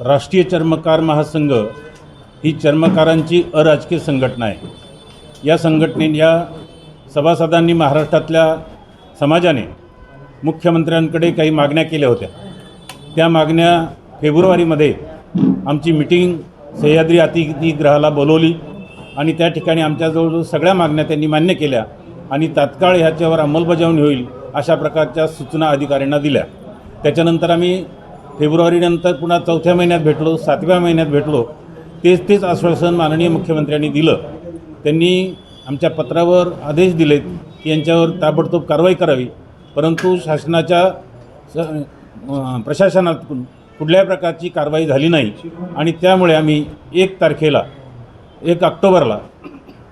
राष्ट्रीय चर्मकार महासंघ ही चर्मकारांची अराजकीय संघटना आहे. या संघटनेने या सभासदांनी महाराष्ट्रातल्या समाजाने मुख्यमंत्र्यांकडे काही मागण्या केल्या होत्या. त्या मागण्या फेब्रुवारीमध्ये आमची मिटिंग सह्याद्री अतिथीगृहाला बोलवली आणि त्या ठिकाणी आमच्याजवळ सगळ्या मागण्या त्यांनी मान्य केल्या आणि तात्काळ ह्याच्यावर अंमलबजावणी होईल अशा प्रकारच्या सूचना अधिकाऱ्यांना दिल्या. त्याच्यानंतर आम्ही फेब्रुवारीनंतर पुन्हा चौथ्या महिन्यात भेटलो सातव्या महिन्यात भेटलो. तेच तेच आश्वासन माननीय मुख्यमंत्र्यांनी दिलं. त्यांनी आमच्या पत्रावर आदेश दिलेत की यांच्यावर ताबडतोब कारवाई करावी. परंतु शासनाच्या स प्रशासनातून कुठल्याही प्रकारची कारवाई झाली नाही. आणि त्यामुळे आम्ही एक तारखेला एक ऑक्टोबरला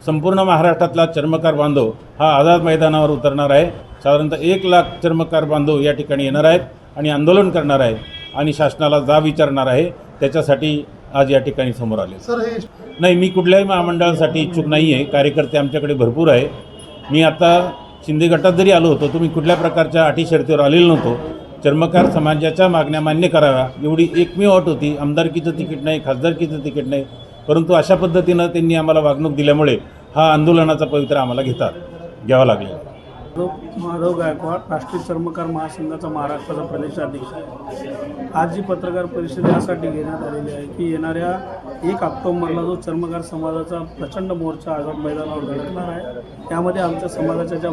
संपूर्ण महाराष्ट्रातला चर्मकार बांधव हा आझाद मैदानावर उतरणार आहे. साधारणतः एक लाख चर्मकार बांधव या ठिकाणी येणार आहेत आणि आंदोलन करणार आहेत. आणि शासनाला जाब विचारणार आहे त्याच्यासाठी आज या ठिकाणी समोर आले. सर हे नाही मी कुठल्याही महामंडळासाठी इच्छुक नाही आहे कार्यकर्ते आमच्याकडे भरपूर आहे. मी आता शिंदे गटात जरी आलो होतो मी कुठल्या प्रकारच्या अटी शर्तीवर आलेलो नव्हतो. चर्मकार समाजाच्या मागण्या मान्य कराव्या. एवढी एकमेव अट होती. आमदारकीचं तिकीट नाही खासदारकीचं तिकीट नाही. परंतु अशा पद्धतीनं त्यांनी आम्हाला वागणूक दिल्यामुळे हा आंदोलनाचा पवित्र आम्हाला घेतात घ्यावा लागला माधव माधव गायकवाड राष्ट्रीय चर्मकार महासंघाचा महाराष्ट्राचा प्रदेशाध्यक्ष आहे. आज जी पत्रकार परिषद यासाठी घेण्यात आलेली आहे की येणाऱ्या एक ऑक्टोबरला जो चर्मकार समाजाचा प्रचंड मोर्चा आझाद मैदानावर धडकणार आहे त्यामध्ये आमच्या समाजाच्या ज्या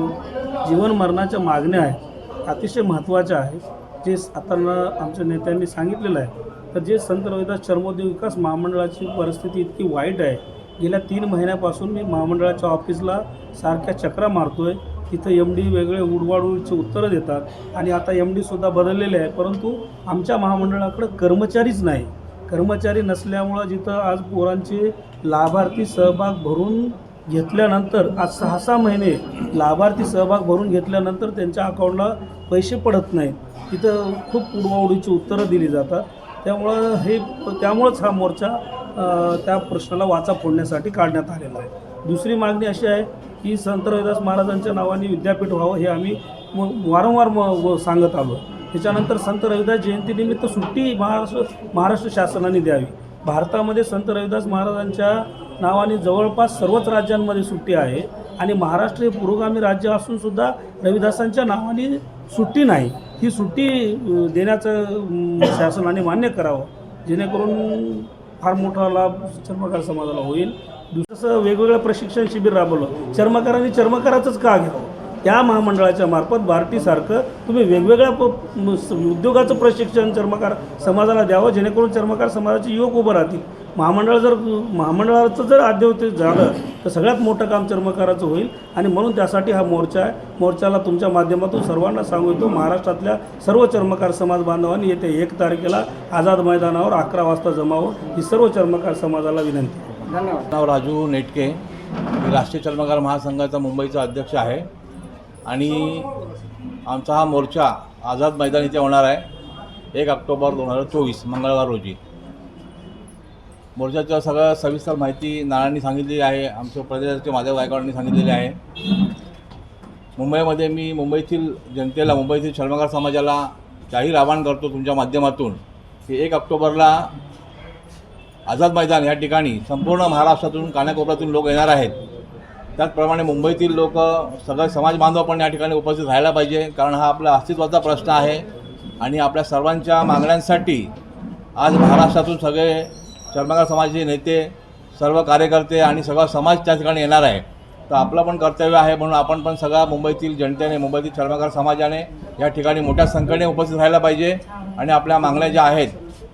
जीवन मरणाच्या मागण्या आहेत अतिशय महत्त्वाच्या आहेत जे आता आमच्या नेत्यांनी सांगितलेलं आहे तर जे संत रविदास चर्मोद्योग विकास महामंडळाची परिस्थिती इतकी वाईट आहे गेल्या तीन महिन्यापासून मी महामंडळाच्या ऑफिसला सारख्या चक्रा मारतो आहे तिथं एम डी वेगळे उडवाडूचे उत्तरं देतात. आणि आता एम डीसुद्धा बदललेले आहे परंतु आमच्या महामंडळाकडं कर्मचारीच नाही. कर्मचारी नसल्यामुळं जिथं आज पोरांचे लाभार्थी सहभाग भरून घेतल्यानंतर आज सहा सहा महिने लाभार्थी सहभाग भरून घेतल्यानंतर त्यांच्या अकाउंटला पैसे पडत नाहीत. तिथं खूप उडवाउडीची उत्तरं दिली जातात. त्यामुळं हे त्यामुळंच हा मोर्चा त्या प्रश्नाला वाचा फोडण्यासाठी काढण्यात आलेला आहे. दुसरी मागणी अशी आहे की संत रविदास महाराजांच्या नावाने विद्यापीठ व्हावं हे आम्ही वारंवार म सांगत आलो. त्याच्यानंतर संत रविदास जयंतीनिमित्त सुट्टी महाराष्ट्र महाराष्ट्र शासनाने द्यावी. भारतामध्ये संत रविदास महाराजांच्या नावाने जवळपास सर्वच राज्यांमध्ये सुट्टी आहे आणि महाराष्ट्र हे पुरोगामी राज्य असूनसुद्धा रविदासांच्या नावाने सुट्टी नाही. ही सुट्टी देण्याचं शासनाने मान्य करावं. जेणेकरून फार मोठा लाभ चर्मकार समाजाला होईल. दुसरं वेगवेगळं प्रशिक्षण शिबिर राबवलं. चर्मकारांनी चर्मकाराचंच का घ्यावं त्या महामंडळाच्या मार्फत बार्टीसारखं तुम्ही वेगवेगळ्या उद्योगाचं प्रशिक्षण चर्मकार समाजाला द्यावं जेणेकरून चर्मकार समाजाचे युवक उभं राहतील. महामंडळ जर महामंडळाचं जर आद्यवते झालं तर सगळ्यात मोठं काम चर्मकाराचं होईल. आणि म्हणून त्यासाठी हा मोर्चा आहे. मोर्चाला तुमच्या माध्यमातून सर्वांना सांगू इच्छितो महाराष्ट्रातल्या सर्व चर्मकार समाज बांधवांनी येत्या एक तारखेला आझाद मैदानावर अकरा वाजता जमावं ही सर्व चर्मकार समाजाला विनंती. धन्यवाद. नाव राजू नेटके. मी राष्ट्रीय चर्मकार महासंघाचा मुंबईचा अध्यक्ष आहे. आणि आमचा हा मोर्चा आझाद मैदान इथे होणार आहे. एक ऑक्टोबर दोन हजार चोवीस मंगळवार रोजी. मोर्चाच्या सगळं सविस्तर माहिती नानांनी सांगितलेली आहे. आमच्या प्रदेशाचे माधव गायकवाडांनी सांगितलेली आहे. मुंबईमध्ये मी मुंबईतील जनतेला मुंबईतील चर्मकार समाजाला जाहीर आवाहन करतो तुमच्या माध्यमातून की एक ऑक्टोबरला आझाद मैदान या ठिकाणी संपूर्ण महाराष्ट्रातून कानाकोपऱ्यातून लोक येणार आहेत. त्याचप्रमाणे मुंबईतील लोक सगळे समाज बांधव पण या ठिकाणी उपस्थित राहायला पाहिजे कारण हा आपला अस्तित्वाचा प्रश्न आहे. आणि आपल्या सर्वांच्या मागण्यांसाठी आज महाराष्ट्रातून सगळे चर्मकार समाजाचे नेते सर्व कार्यकर्ते आणि सगळा समाज त्या ठिकाणी येणार आहे. तर आपलं पण कर्तव्य आहे म्हणून आपण पण सगळ्या मुंबईतील जनतेने मुंबईतील चर्मकार समाजाने या ठिकाणी मोठ्या संख्येने उपस्थित राहायला पाहिजे. आणि आपल्या मागण्या ज्या आहेत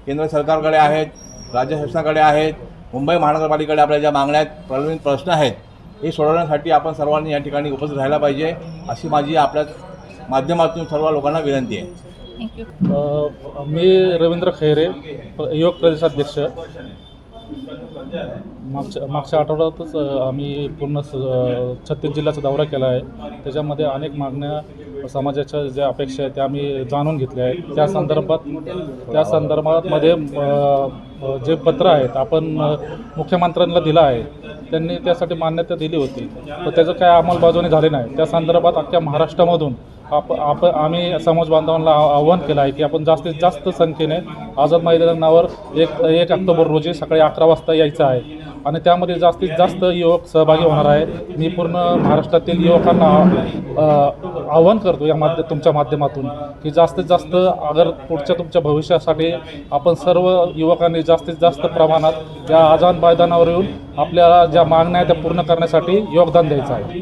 केंद्र सरकारकडे आहेत राज्य शासनाकडे आहेत मुंबई महानगरपालिकेकडे आपल्या ज्या मागण्या आहेत प्रलंबित प्रश्न आहेत हे सोडवण्यासाठी आपण सर्वांनी या ठिकाणी उपस्थित राहायला पाहिजे अशी माझी आपल्या माध्यमातून सर्व लोकांना विनंती आहे. मी रवींद्र खैरे युवक प्रदेशाध्यक्ष. मागच्या मागच्या आठवड्यातच आम्ही पूर्ण छत्तीस जिल्ह्याचा दौरा केला आहे. त्याच्यामध्ये अनेक मागण्या समाजाच्या ज्या अपेक्षा आहेत त्या आम्ही जाणून घेतल्या आहेत. त्या संदर्भात त्या संदर्भामध्ये जे पत्र आहेत आपण मुख्यमंत्र्यांना दिलं आहे त्यांनी त्यासाठी मान्यता दिली होती. तर त्याचं काय अंमलबजावणी झाली नाही. त्या संदर्भात अख्ख्या महाराष्ट्रामधून आप आप आम्ही समाज बांधवांना आवाहन केलं आहे की आपण जास्तीत जास्त संख्येने आझाद मैदानावर एक एक ऑक्टोबर रोजी सकाळी अकरा वाजता यायचं आहे. आणि त्यामध्ये जास्तीत जास्त युवक सहभागी होणार आहे मी पूर्ण महाराष्ट्रातील युवकांना आव्हान करतो या माध्य तुमच्या माध्यमातून की जास्तीत जास्त अगर पुढच्या तुमच्या भविष्यासाठी आपण सर्व युवकांनी जास्तीत जास्त प्रमाणात या आझाद मैदानावर येऊन आपल्या ज्या मागण्या आहेत त्या पूर्ण करण्यासाठी योगदान द्यायचं आहे.